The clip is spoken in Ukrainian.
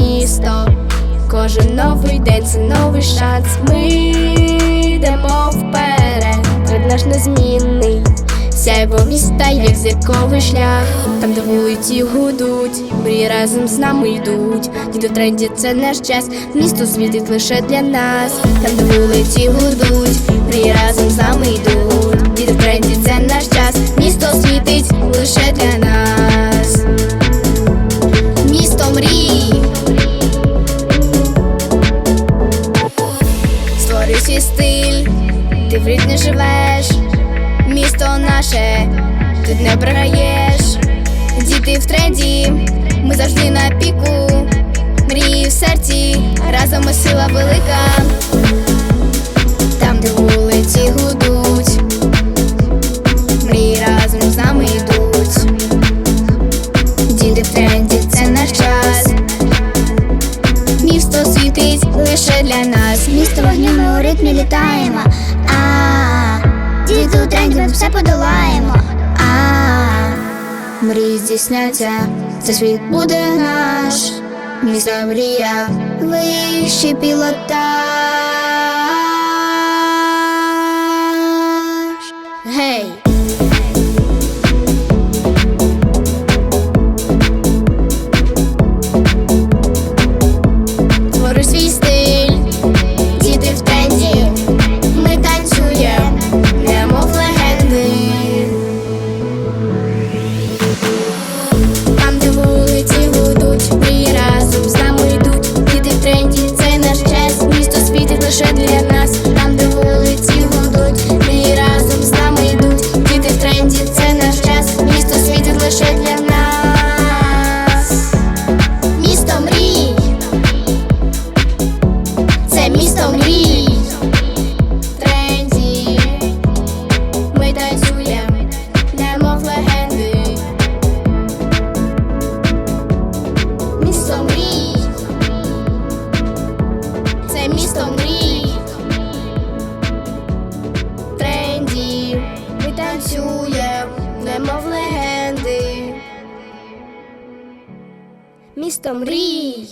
місто, кожен новий день це новий шанс. Ми йдемо вперед, Тред наш незмінний, сяйво міста, як зірковий шлях. Там де вулиці гудуть, мрії разом з нами йдуть. Діти в тренді це наш час, місто світить лише для нас. Там де вулиці гудуть, мрії разом з нами йдуть. Діти в тренді це наш час, місто світить лише для нас. Свій стиль, ти в рідні живеш, місто наше, тут не програєш, діти в тренді, ми завжди на піку, мрії в серці, разом ми сила велика, Місто світить лише для нас. Місто вогню, ми у ритмі літаємо. А діти у тренді ми все подолаємо. А Мрії здійсняться, це світ буде наш. Місто мрія, вищий пілотаж. Гей! Твори немов легенди. Місто мрій.